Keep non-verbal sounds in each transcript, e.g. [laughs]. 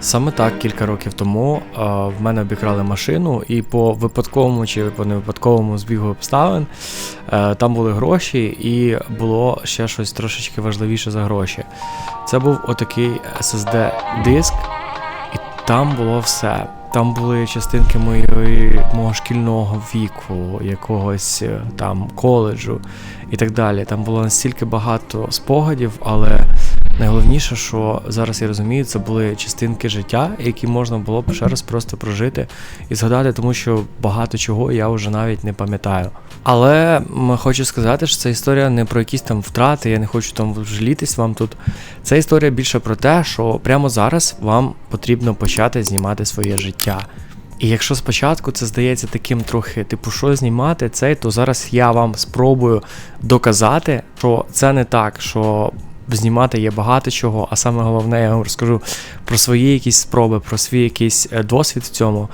Саме так кілька років тому е, в мене обікрали машину, і по випадковому чи по невипадковому збігу обставин е, там були гроші, і було ще щось трошечки важливіше за гроші. Це був отакий SSD-диск, і там було все. Там були частинки моєї мого шкільного віку, якогось е, там коледжу і так далі. Там було настільки багато спогадів, але найголовніше, що зараз я розумію, це були частинки життя, які можна було б ще раз просто прожити і згадати, тому що багато чого я вже навіть не пам'ятаю. Але хочу сказати, що ця історія не про якісь там втрати, я не хочу там жалітись вам тут. Це історія більше про те, що прямо зараз вам потрібно почати знімати своє життя. І якщо спочатку це здається таким трохи, типу, що знімати цей, то зараз я вам спробую доказати, що це не так, що знімати є багато чого, а саме головне, я вам розкажу про свої якісь спроби, про свій якийсь е, досвід в цьому.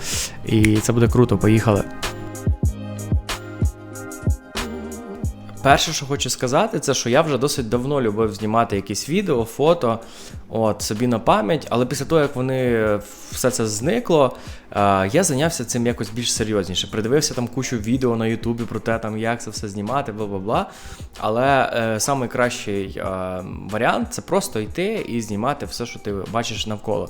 І це буде круто, поїхали. Перше, що хочу сказати, це що я вже досить давно любив знімати якісь відео, фото от, собі на пам'ять, але після того, як вони все це зникло, е, я зайнявся цим якось більш серйозніше. Придивився там кучу відео на Ютубі про те, там, як це все знімати, бла бла бла. Але е, найкращий е, варіант це просто йти і знімати все, що ти бачиш навколо.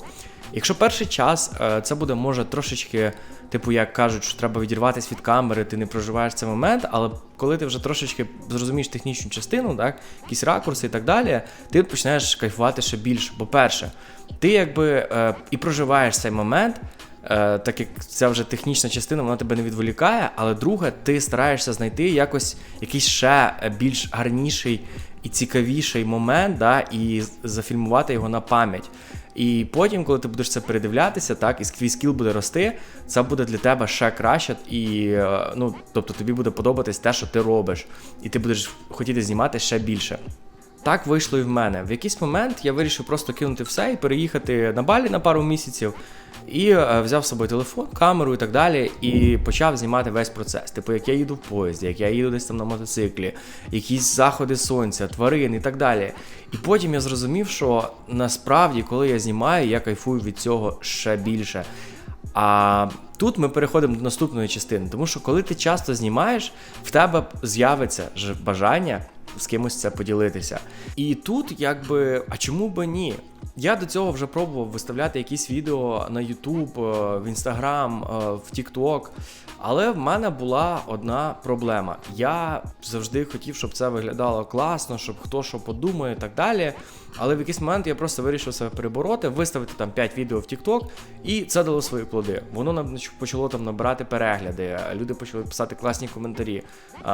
Якщо перший час е, це буде може трошечки, типу, як кажуть, що треба відірватися від камери, ти не проживаєш цей момент, але коли ти вже трошечки зрозумієш технічну частину, так, якісь ракурси і так далі, ти починаєш кайфувати ще більше. По-перше, ти якби е, і проживаєш цей момент. е, Так як ця вже технічна частина, вона тебе не відволікає, але друге, ти стараєшся знайти якось якийсь ще більш гарніший і цікавіший момент, да, і зафільмувати його на пам'ять. І потім, коли ти будеш це передивлятися, так, і твій скіл буде рости, це буде для тебе ще краще, і е, ну, тобто тобі буде подобатись те, що ти робиш, і ти будеш хотіти знімати ще більше. Так вийшло і в мене. В якийсь момент я вирішив просто кинути все і переїхати на Балі на пару місяців. І е, взяв з собою телефон, камеру і так далі, і почав знімати весь процес. Типу, як я їду в поїзді, як я їду десь там на мотоциклі, якісь заходи сонця, тварин і так далі. І потім я зрозумів, що насправді, коли я знімаю, я кайфую від цього ще більше. А тут ми переходимо до наступної частини, тому що коли ти часто знімаєш, в тебе з'явиться бажання з кимось це поділитися. І тут, якби, а чому би ні? Я до цього вже пробував виставляти якісь відео на YouTube, е, в Instagram, е, в TikTok. Але в мене була одна проблема. Я завжди хотів, щоб це виглядало класно, щоб хто що подумає і так далі. Але в якийсь момент я просто вирішив себе перебороти, виставити там 5 відео в TikTok, і це дало свої плоди. Воно почало там набирати перегляди, люди почали писати класні коментарі.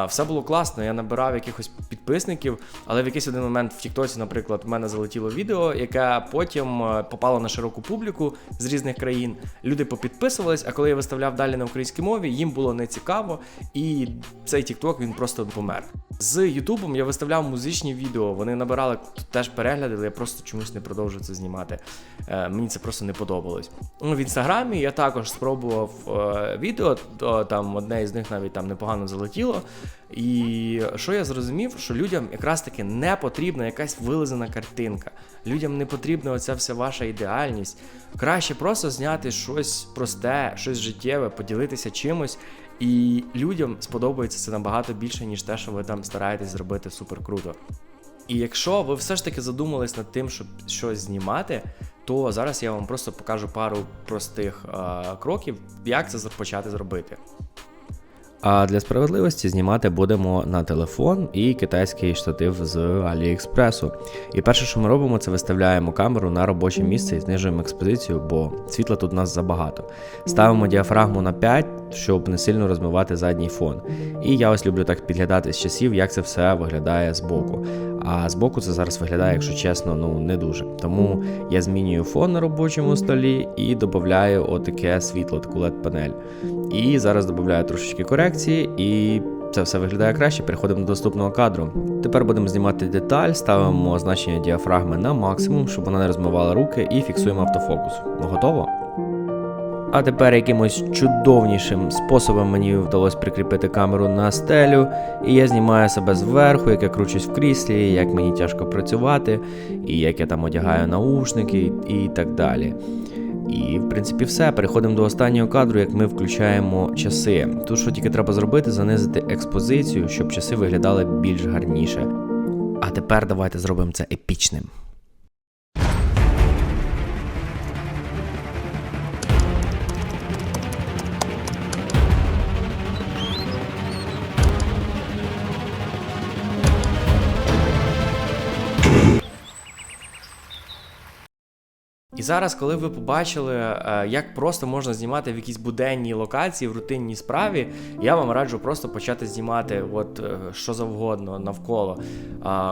Все було класно, я набирав якихось підписників, але в якийсь один момент в Тіктоці, наприклад, в мене залетіло відео, яке потім е, попало на широку публіку з різних країн. Люди попідписувались, а коли я виставляв далі на українській мові, їм було не цікаво, і цей TikTok він просто помер. З Ютубом я виставляв музичні відео, вони набирали теж перегляди, але я просто чомусь не продовжую це знімати. Е, мені це просто не подобалось. Ну, В інстаграмі я також спробував е, відео, то там одне із них навіть там непогано залетіло. І що я зрозумів, що людям якраз таки не потрібна якась вилизана картинка. Людям не потрібна оця вся ваша ідеальність. Краще просто зняти щось просте, щось життєве, поділитися чимось. І людям сподобається це набагато більше, ніж те, що ви там стараєтесь зробити супер круто. І якщо ви все ж таки задумались над тим, щоб щось знімати, то зараз я вам просто покажу пару простих е кроків, як це почати зробити. А для справедливості знімати будемо на телефон і китайський штатив з Аліекспресу. І перше, що ми робимо, це виставляємо камеру на робоче місце і знижуємо експозицію, бо світла тут у нас забагато. Ставимо діафрагму на 5, щоб не сильно розмивати задній фон. І я ось люблю так підглядати з часів, як це все виглядає збоку. А збоку це зараз виглядає, якщо чесно, ну не дуже. Тому я змінюю фон на робочому столі і додаю отаке світло, таку led панель. І зараз додаю трошечки корекції, і це все виглядає краще. Переходимо до доступного кадру. Тепер будемо знімати деталь, ставимо значення діафрагми на максимум, щоб вона не розмивала руки, і фіксуємо автофокус. Готово? А тепер якимось чудовнішим способом мені вдалося прикріпити камеру на стелю, і я знімаю себе зверху, як я кручусь в кріслі, як мені тяжко працювати, і як я там одягаю наушники і так далі. І, в принципі, все. Переходимо до останнього кадру, як ми включаємо часи. Тут що тільки треба зробити, занизити експозицію, щоб часи виглядали більш гарніше. А тепер давайте зробимо це епічним. І зараз, коли ви побачили, е, як просто можна знімати в якійсь буденній локації, в рутинній справі, я вам раджу просто почати знімати от е, що завгодно навколо.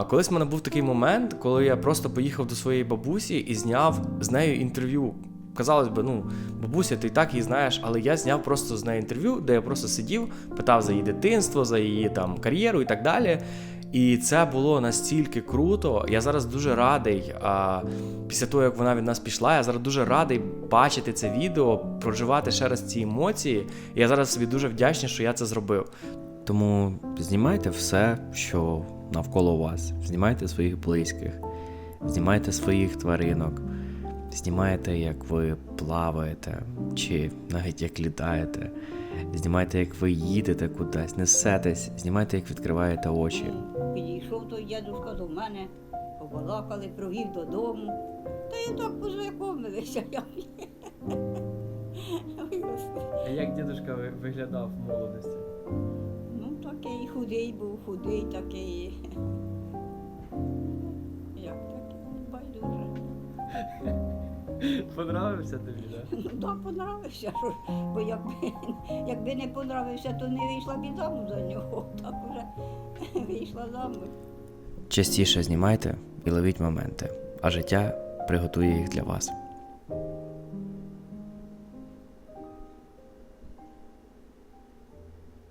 Колись в мене був такий момент, коли я просто поїхав до своєї бабусі і зняв з нею інтерв'ю. Казалось би, ну, бабуся, ти так її знаєш, але я зняв просто з нею інтерв'ю, де я просто сидів, питав за її дитинство, за її там кар'єру і так далі. І це було настільки круто. Я зараз дуже радий. А, після того, як вона від нас пішла, я зараз дуже радий бачити це відео, проживати ще раз ці емоції. Я зараз собі дуже вдячний, що я це зробив. Тому знімайте все, що навколо вас. Знімайте своїх близьких, знімайте своїх тваринок, знімайте, як ви плаваєте, чи навіть як літаєте. Знімайте, як ви їдете кудись, несетесь, знімайте, як відкриваєте очі. Той дядюшка до мене, побалакали, провів додому. Та я так познайомилися. А як дідусь виглядав в молодості? Ну, такий худий був, худий такий. Як такий, байдуже. [laughs] Понравився тобі, так? Ну так, понравився, бо якби, якби не понравився, то не вийшла б і замуж за нього. Так уже вийшла замуж. Частіше знімайте і ловіть моменти, а життя приготує їх для вас.